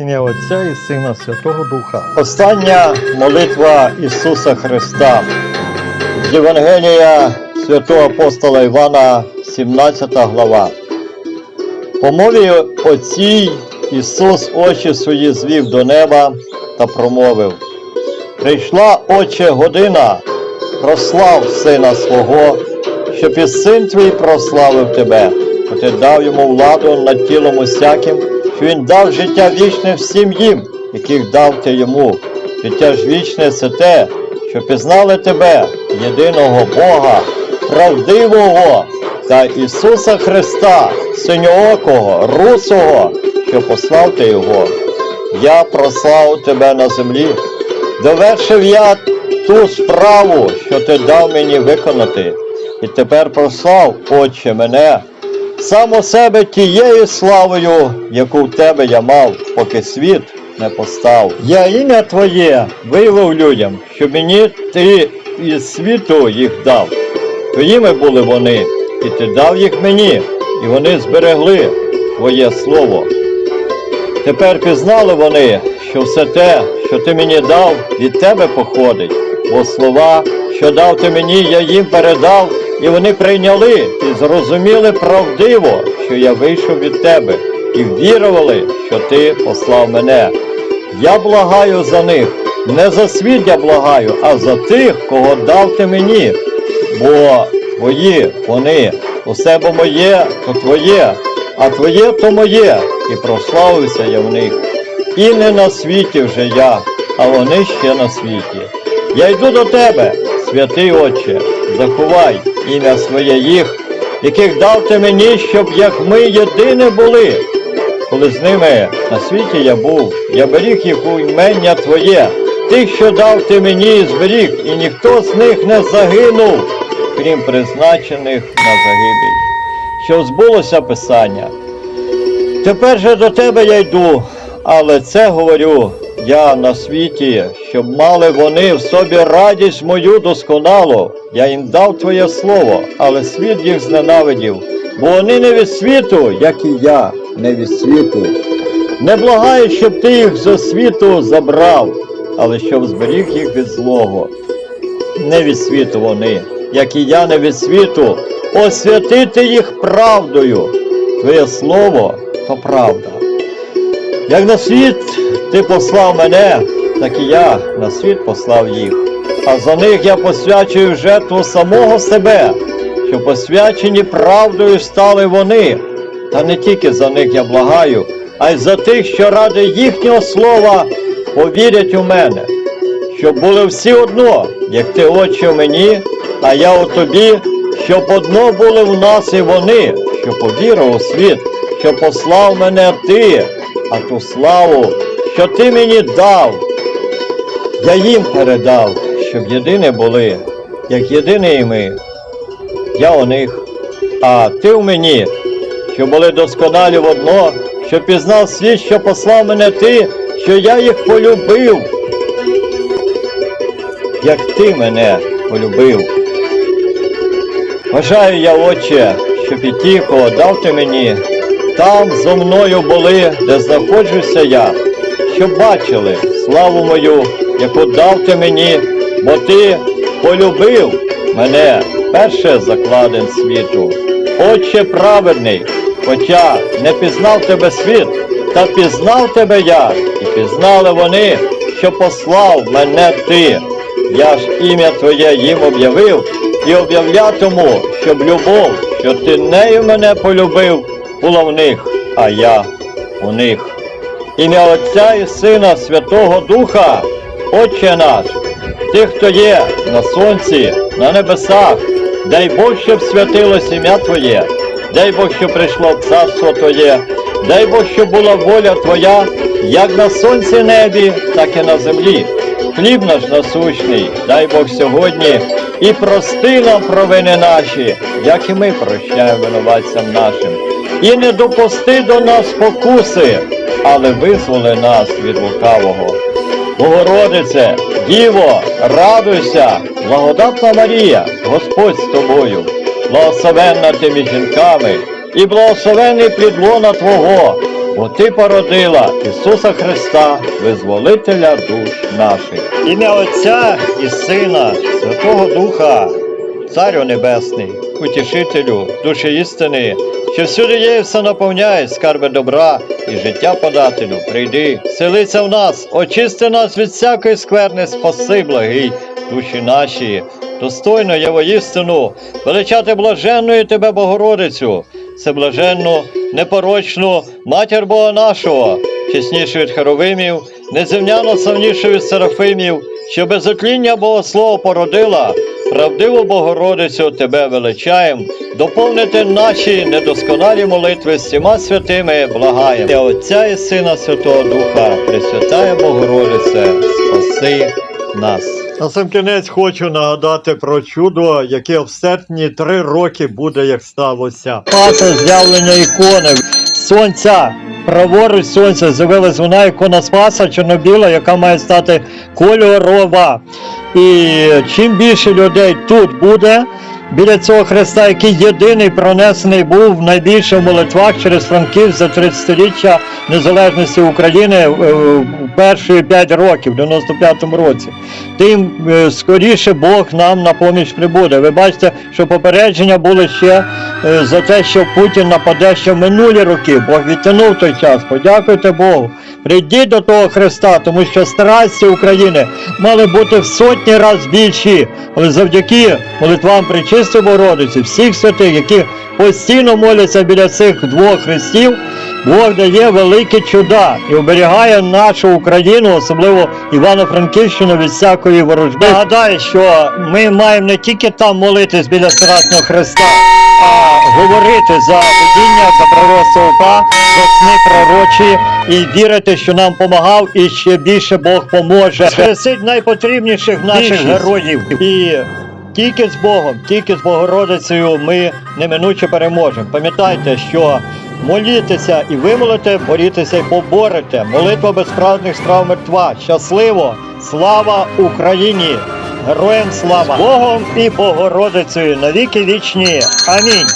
Ім'я Отця і Сина Святого Духа. Остання молитва Ісуса Христа. З Євангелія святого апостола Івана, 17 глава. По мові оцій Ісус очі свої звів до неба та промовив: Прийшла, Отче, година, прослав Сина свого, щоб і син твій прославив тебе, бо ти дав йому владу над тілом усяким, він дав життя вічне всім їм, яких дав ти йому. Життя ж вічне це те, що пізнали тебе, єдиного Бога, правдивого та Ісуса Христа, синьоокого, русого, що послав ти його. Я прослав тебе на землі, довершив я ту справу, що ти дав мені виконати, і тепер прослав, Отче, мене, сам у себе тією славою, яку в тебе я мав, поки світ не постав. Я ім'я Твоє виявив людям, що мені ти із світу їх дав. Твоїми були вони, і ти дав їх мені, і вони зберегли Твоє слово. Тепер пізнали вони, що все те, що ти мені дав, від тебе походить, бо слова, що дав ти мені, я їм передав, і вони прийняли і зрозуміли правдиво, що я вийшов від тебе, і вірували, що ти послав мене. Я благаю за них, не за світ я благаю, а за тих, кого дав ти мені, бо твої вони, усе бо моє, то твоє, а твоє то моє, і прославився я в них. І не на світі вже я, а вони ще на світі. Я йду до тебе, святий Отче, заховай ім'я своє їх, яких дав ти мені, щоб як ми єдині були. Коли з ними на світі я був, я беріг їх у імення Твоє, тих, що дав ти мені, зберіг, і ніхто з них не загинув, крім призначених на загибель. Що збулося Писання. Тепер же до тебе я йду, але це говорю я на світі, щоб мали вони в собі радість мою досконалу. Я їм дав твоє слово, але світ їх зненавидів, бо вони не від світу, як і я не від світу. Не благаю, щоб ти їх зо світу забрав, але щоб зберіг їх від злого. Не від світу вони, як і я не від світу, освятити їх правдою. Твоє слово то правда. Як на світ ти послав мене, так і я на світ послав їх. А за них я посвячую жертву самого себе, що посвячені правдою стали вони. Та не тільки за них я благаю, а й за тих, що ради їхнього слова повірять у мене, щоб були всі одно, як ти очі в мені, а я у тобі, щоб одно були в нас і вони, що повірив у світ, що послав мене ти, а ту славу, що ти мені дав, я їм передав, щоб єдині були, як єдині і ми. Я у них, а ти в мені, що були досконалі в одно, що пізнав світ, що послав мене ти, що я їх полюбив, як ти мене полюбив. Бажаю я, Отче, ті, кого дав ти мені, там зо мною були, де знаходжуся я, щоб бачили славу мою, яку дав ти мені, бо ти полюбив мене перше закладен світу. Отче праведний, хоча не пізнав тебе світ, та пізнав тебе я, і пізнали вони, що послав мене ти. Я ж ім'я Твоє їм об'явив і об'являтиму, щоб любов, що ти нею мене полюбив, була в них, а я у них. Ім'я Отця і Сина Святого Духа, Отче наш, тих, хто є на сонці, на небесах, дай Бог, щоб святилось ім'я Твоє, дай Бог, щоб прийшло царство Твоє, дай Бог, щоб була воля Твоя, як на сонці небі, так і на землі. Хліб наш насущний, дай Бог сьогодні, і прости нам провини наші, як і ми прощаємо винуватцям нашим. І не допусти до нас спокуси, але визволи нас від лукавого. Богородице, Діво, радуйся, благодатна Марія, Господь з тобою, благословенна ти між жінками, і благословений плід лона Твого, бо ти породила Ісуса Христа, визволителя душ наших. Ім'я Отця і Сина, Святого Духа, Царю Небесний, утішителю, душі істини, що всюди є все наповняє, скарби добра і життя подателю. Прийди, селися в нас, очисти нас від всякої скверни, спаси, благий, душі наші. Достойно є воістину величати блаженною тебе, Богородицю, всеблаженну, непорочну матір Бога нашого, чеснішу від Херовимів, неземняно славнішу від Серафимів, що без отління Богослова породила, правдиву Богородицю тебе величаєм, доповнити наші недосконалі молитви всіма святими благаєм. Для Отця і Сина Святого Духа, Пресвятая Богородице, спаси нас. На сам кінець хочу нагадати про чудо, яке в серпні три роки буде, як сталося. Паса з'явлення ікони сонця. Праворуч сонця з'явилась вона ікона Спаса чорнобіла, яка має стати кольорова. І чим більше людей тут буде біля цього Христа, який єдиний пронесений був найбільше в молитвах через Франків за 30-річчя незалежності України е, в перші 5 років, в 95-му році, тим е, скоріше Бог нам на поміч прибуде. Ви бачите, що попередження були ще за те, що Путін нападе ще в минулі роки. Бог відтянув той час. Подякуйте Богу. Прийдіть до того Христа, тому що страсті України мали бути в сотні разів більші, але завдяки молитвам Пречистої Богородиці, всіх святих, які постійно моляться біля цих двох хрестів, Бог дає великі чуда і оберігає нашу Україну, особливо Івано-Франківщину від всякої ворожби. Нагадаю, що ми маємо не тільки там молитись біля Страсного Христа, а говорити за видіння, за пророцтво УПА, за сни пророчі і вірити, що нам помагав і ще більше Бог поможе. Хрестить найпотрібніших наших героїв. І тільки з Богом, тільки з Богородицею ми неминуче переможемо. Пам'ятайте, що молітеся і вимолите, борітеся і поборете. Молитва безправних страв мертва. Щасливо! Слава Україні! Героям слава! Богом і Богородицею навіки вічні. Амінь.